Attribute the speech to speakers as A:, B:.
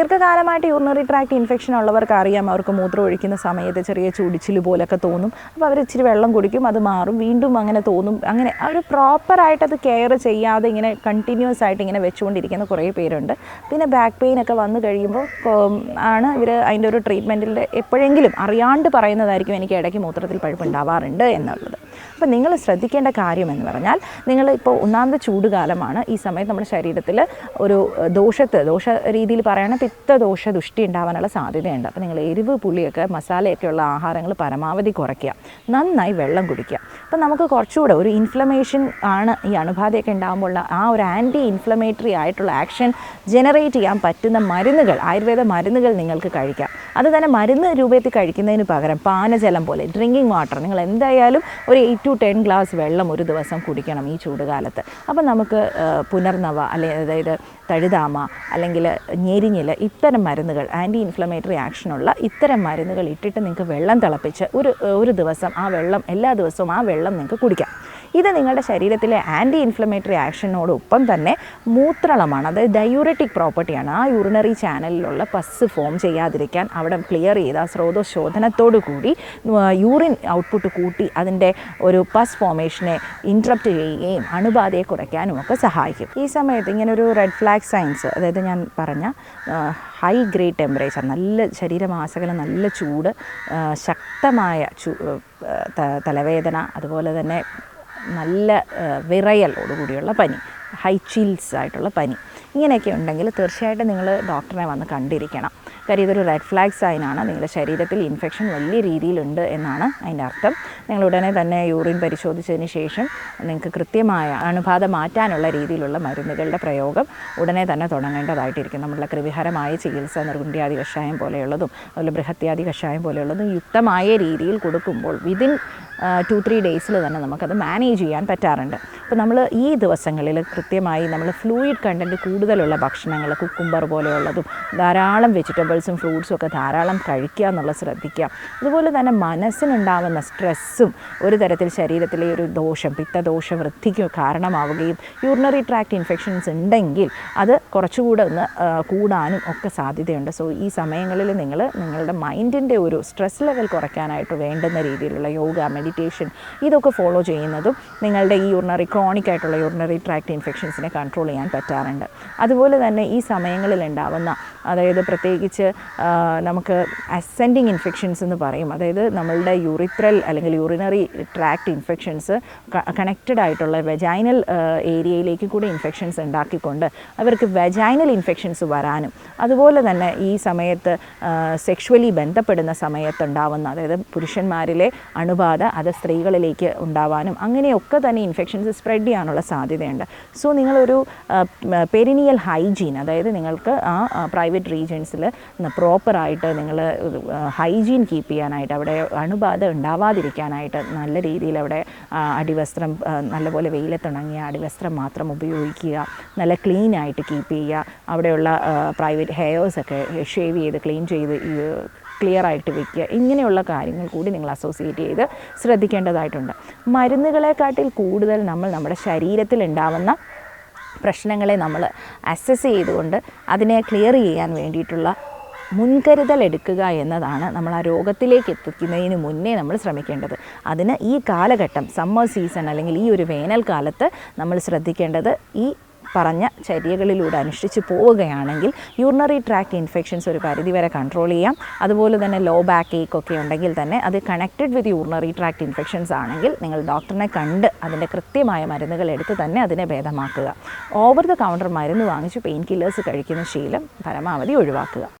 A: ദീർഘകാലമായിട്ട് urinary tract infection ഉള്ളവർക്ക് അറിയാം. അവർക്ക് മൂത്രം ഒഴിക്കുന്ന സമയത്ത് ചെറിയ ചുടിച്ചിൽ പോലൊക്കെ തോന്നും. അപ്പോൾ അവർ ഇച്ചിരി വെള്ളം കുടിക്കും അത് മാറും. വീണ്ടും അങ്ങനെ തോന്നും. അങ്ങനെ അവർ പ്രോപ്പറായിട്ട് അത് കെയർ ചെയ്യാതെ ഇങ്ങനെ കണ്ടിന്യൂസ് ആയിട്ട് ഇങ്ങനെ വെച്ചുകൊണ്ടിരിക്കുന്ന കുറേ പേരുണ്ട്. പിന്നെ ബാക്ക് പെയിൻ ഒക്കെ വന്നു കഴിയുമ്പോൾ ആണ് ഇവർ അതിന്റെ ഒരു ട്രീറ്റ്മെന്റിൽ എപ്പോഴെങ്കിലും അറിയാണ്ട് പറയുന്നതായിരിക്കും എനിക്ക് ഇടയ്ക്ക് മൂത്രത്തിൽ പഴുപ്പുണ്ടാവാറുണ്ട് എന്നുള്ളത്. അപ്പോൾ നിങ്ങൾ ശ്രദ്ധിക്കേണ്ട കാര്യം എന്ന് പറഞ്ഞാൽ നിങ്ങൾ ഇപ്പോൾ ഒന്നാമത് ചൂടുകാലമാണ്. ഈ സമയത്ത് നമ്മുടെ ശരീരത്തിൽ ഒരു ദോഷത്ത് ദോഷ രീതിയിൽ പറയുകയാണെങ്കിൽ പിത്തദോഷ ദുഷ്ടി ഉണ്ടാവാനുള്ള സാധ്യതയുണ്ട്. അപ്പോൾ നിങ്ങൾ എരിവ് പുളിയൊക്കെ മസാലയൊക്കെ ഉള്ള ആഹാരങ്ങൾ പരമാവധി കുറയ്ക്കുക. നന്നായി വെള്ളം കുടിക്കുക. അപ്പോൾ നമുക്ക് കുറച്ചുകൂടെ ഒരു ഇൻഫ്ലമേഷൻ ആണ് ഈ അണുബാധയൊക്കെ ഉണ്ടാകുമ്പോൾ ആ ഒരു ആന്റി ഇൻഫ്ലമേറ്ററി ആയിട്ടുള്ള ആക്ഷൻ ജനറേറ്റ് ചെയ്യാൻ പറ്റുന്ന മരുന്നുകൾ ആയുർവേദ മരുന്നുകൾ നിങ്ങൾക്ക് കഴിക്കാം. അത് തന്നെ മരുന്ന് രൂപത്തിൽ കഴിക്കുന്നതിന് പകരം പാനജലം പോലെ ഡ്രിങ്കിങ് വാട്ടർ നിങ്ങൾ എന്തായാലും ഒരു എയ്റ്റ് ടു ടെൻ ഗ്ലാസ് വെള്ളം ഒരു ദിവസം കുടിക്കണം ഈ ചൂടുകാലത്ത്. അപ്പോൾ നമുക്ക് പുനർനവ അല്ലെ അതായത് തഴുതാമ അല്ലെങ്കിൽ ഞെരിഞ്ഞിൽ ഇത്തരം മരുന്നുകൾ ആന്റി ഇൻഫ്ലമേറ്ററി ആക്ഷനുള്ള ഇത്തരം മരുന്നുകൾ ഇട്ടിട്ട് നിങ്ങൾക്ക് വെള്ളം തിളപ്പിച്ച് ഒരു ഒരു ദിവസം ആ വെള്ളം എല്ലാ ദിവസവും ആ വെള്ളം നിങ്ങൾക്ക് കുടിക്കാം. ഇത് നിങ്ങളുടെ ശരീരത്തിലെ ആന്റി ഇൻഫ്ലമേറ്ററി ആക്ഷനോടൊപ്പം തന്നെ മൂത്രളമാണ് അതായത് ഡയൂററ്റിക് പ്രോപ്പർട്ടിയാണ് ആ യൂറിനറി ചാനലിലുള്ള പസ് ഫോം ചെയ്യാതിരിക്കാൻ അവിടെ ക്ലിയർ ചെയ്ത് ആ സ്രോതശോധനത്തോടു കൂടി യൂറിൻ ഔട്ട്പുട്ട് കൂട്ടി അതിന്റെ ഒരു പസ് ഫോമേഷനെ ഇൻട്രപ്റ്റ് ചെയ്യുകയും അണുബാധയെ കുറയ്ക്കാനും ഒക്കെ സഹായിക്കും. ഈ സമയത്ത് ഇങ്ങനെ ഒരു റെഡ് ഫ്ലാഗ് സയൻസ് അതായത് ഞാൻ പറഞ്ഞ ഹൈ ഗ്രേഡ് ടെമ്പറേച്ചർ നല്ല ശരീരമാസകലം നല്ല ചൂട് ശക്തമായ തലവേദന അതുപോലെ തന്നെ നല്ല വിറയലോട് കൂടിയുള്ള പനി ഹൈ ചിൽസ് ആയിട്ടുള്ള പനി. ഇങ്ങനെയൊക്കെ ഉണ്ടെങ്കിൽ തീർച്ചയായിട്ടും നിങ്ങൾ ഡോക്ടറെ വന്ന് കണ്ടിരിക്കണം. കാര്യം ഇതൊരു റെഡ് ഫ്ലാഗ് സൈനാണ്. നിങ്ങളുടെ ശരീരത്തിൽ ഇൻഫെക്ഷൻ വലിയ രീതിയിലുണ്ട് എന്നാണ് അതിന്റെ അർത്ഥം. നിങ്ങൾ ഉടനെ തന്നെ യൂറിൻ പരിശോധിച്ചതിന് ശേഷം നിങ്ങൾക്ക് കൃത്യമായ അണുബാധ മാറ്റാനുള്ള രീതിയിലുള്ള മരുന്നുകളുടെ പ്രയോഗം ഉടനെ തന്നെ തുടങ്ങേണ്ടതായിട്ടിരിക്കും. നമ്മളുടെ കൃവിഹരമായ ചികിത്സ നിർഗുണ്ട്യാദി കഷായം പോലെയുള്ളതും അതുപോലെ ബൃഹത്യാദി കഷായം പോലെയുള്ളതും യുക്തമായ രീതിയിൽ കൊടുക്കുമ്പോൾ വിതിൻ ടു ത്രീ ഡേയ്സിൽ തന്നെ നമുക്കത് മാനേജ് ചെയ്യാൻ പറ്റാറുണ്ട്. അപ്പോൾ നമ്മൾ ഈ ദിവസങ്ങളിൽ കൃത്യമായി നമ്മൾ ഫ്ലൂയിഡ് കണ്ടന്റ് കൂടുതലുള്ള ഭക്ഷണങ്ങൾ കുക്കുംബർ പോലെയുള്ളതും ധാരാളം വെജിറ്റബിൾസും ഫ്രൂട്ട്സും ഒക്കെ ധാരാളം കഴിക്കുക എന്നുള്ള ശ്രദ്ധിക്കുക. അതുപോലെ തന്നെ മനസ്സിനുണ്ടാവുന്ന സ്ട്രെസ്സും ഒരു തരത്തിൽ ശരീരത്തിലെ ഒരു ദോഷം പിത്തദോഷ വൃദ്ധിക്ക് കാരണമാവുകയും യൂറിനറി ട്രാക്ട് ഇൻഫെക്ഷൻസ് ഉണ്ടെങ്കിൽ അത് കുറച്ചുകൂടെ ഒന്ന് കൂടാനും ഒക്കെ സാധ്യതയുണ്ട്. സോ ഈ സമയങ്ങളിൽ നിങ്ങൾ നിങ്ങളുടെ മൈൻഡിന്റെ ഒരു സ്ട്രെസ് ലെവൽ കുറയ്ക്കാനായിട്ട് വേണ്ടുന്ന രീതിയിലുള്ള യോഗ മെഡിറ്റേഷൻ ഇതൊക്കെ ഫോളോ ചെയ്യുന്നതും നിങ്ങളുടെ ഈ യൂറിനറി ക്രോണിക് ആയിട്ടുള്ള യൂറിനറി ട്രാക്ട് ഇൻഫെക്ഷൻസിനെ കൺട്രോൾ ചെയ്യാൻ പറ്റാറുണ്ട്. അതുപോലെ തന്നെ ഈ സമയങ്ങളിൽ ഉണ്ടാവുന്ന അതായത് പ്രത്യേകിച്ച് നമുക്ക് അസെൻഡിങ് ഇൻഫെക്ഷൻസ് എന്ന് പറയും. അതായത് നമ്മളുടെ യൂറിത്രൽ അല്ലെങ്കിൽ യൂറിനറി ട്രാക്ട് ഇൻഫെക്ഷൻസ് കണക്റ്റഡ് ആയിട്ടുള്ള വെജൈനൽ ഏരിയയിലേക്ക് കൂടി ഇൻഫെക്ഷൻസ് ഉണ്ടാക്കിക്കൊണ്ട് അവർക്ക് വെജൈനൽ ഇൻഫെക്ഷൻസ് വരാനും. അതുപോലെ തന്നെ ഈ സമയത്ത് സെക്ഷുവലി ബന്ധപ്പെടുന്ന സമയത്തുണ്ടാവുന്ന അതായത് പുരുഷന്മാരിലെ അണുബാധ അത് സ്ത്രീകളിലേക്ക് ഉണ്ടാവാനും അങ്ങനെയൊക്കെ തന്നെ ഇൻഫെക്ഷൻസ് സ്പ്രെഡ് ചെയ്യാനുള്ള സാധ്യതയുണ്ട്. സോ നിങ്ങളൊരു പെരിനിയൽ ഹൈജീൻ അതായത് നിങ്ങൾക്ക് ആ പ്രൈവറ്റ് റീജിയൻസിൽ പ്രോപ്പറായിട്ട് നിങ്ങൾ ഹൈജീൻ കീപ്പ് ചെയ്യാനായിട്ട് അവിടെ അണുബാധ ഉണ്ടാവാതിരിക്കാനായിട്ട് നല്ല രീതിയിൽ അവിടെ അടിവസ്ത്രം നല്ലപോലെ വെയിലത്തുണങ്ങിയ അടിവസ്ത്രം മാത്രം ഉപയോഗിക്കുക നല്ല ക്ലീൻ ആയിട്ട് കീപ്പ് ചെയ്യുക അവിടെയുള്ള പ്രൈവറ്റ് ഹെയർസൊക്കെ ഷേവ് ചെയ്ത് ക്ലീൻ ചെയ്ത് ക്ലിയർ ആയിട്ട് വെക്കുക. ഇങ്ങനെയുള്ള കാര്യങ്ങൾ കൂടി നിങ്ങൾ അസോസിയേറ്റ് ചെയ്ത് ശ്രദ്ധിക്കേണ്ടതായിട്ടുണ്ട്. മരുന്നുകളെക്കാട്ടിൽ കൂടുതൽ നമ്മൾ നമ്മുടെ ശരീരത്തിൽ ഉണ്ടാവുന്ന പ്രശ്നങ്ങളെ നമ്മൾ അസസ് ചെയ്തുകൊണ്ട് അതിനെ ക്ലിയർ ചെയ്യാൻ വേണ്ടിയിട്ടുള്ള മുൻകരുതൽ എടുക്കുക എന്നതാണ് നമ്മൾ ആ രോഗത്തിലേക്ക് എത്തിക്കുന്നതിന് മുന്നേ നമ്മൾ ശ്രമിക്കേണ്ടത്. അതിന് ഈ കാലഘട്ടം സമ്മർ സീസൺ അല്ലെങ്കിൽ ഈ ഒരു വേനൽക്കാലത്ത് നമ്മൾ ശ്രദ്ധിക്കേണ്ടത് ഈ പറഞ്ഞ ചര്യകളിലൂടെ അനുഷ്ഠിച്ച് പോവുകയാണെങ്കിൽ യൂറിനറി ട്രാക്ട് ഇൻഫെക്ഷൻസ് ഒരു പരിധിവരെ കൺട്രോൾ ചെയ്യാം. അതുപോലെ തന്നെ ലോ ബാക്ക് ഏക്ക് ഒക്കെ ഉണ്ടെങ്കിൽ തന്നെ അത് connected with urinary tract infections ആണെങ്കിൽ നിങ്ങൾ ഡോക്ടറിനെ കണ്ട് അതിന്റെ കൃത്യമായ മരുന്നുകൾ എടുത്ത് തന്നെ അതിനെ ഭേദമാക്കുക. ഓവർ ദ കൗണ്ടർ മരുന്ന് വാങ്ങിച്ച് പെയിൻ കില്ലേഴ്സ് കഴിക്കുന്ന ശീലം പരമാവധി ഒഴിവാക്കുക.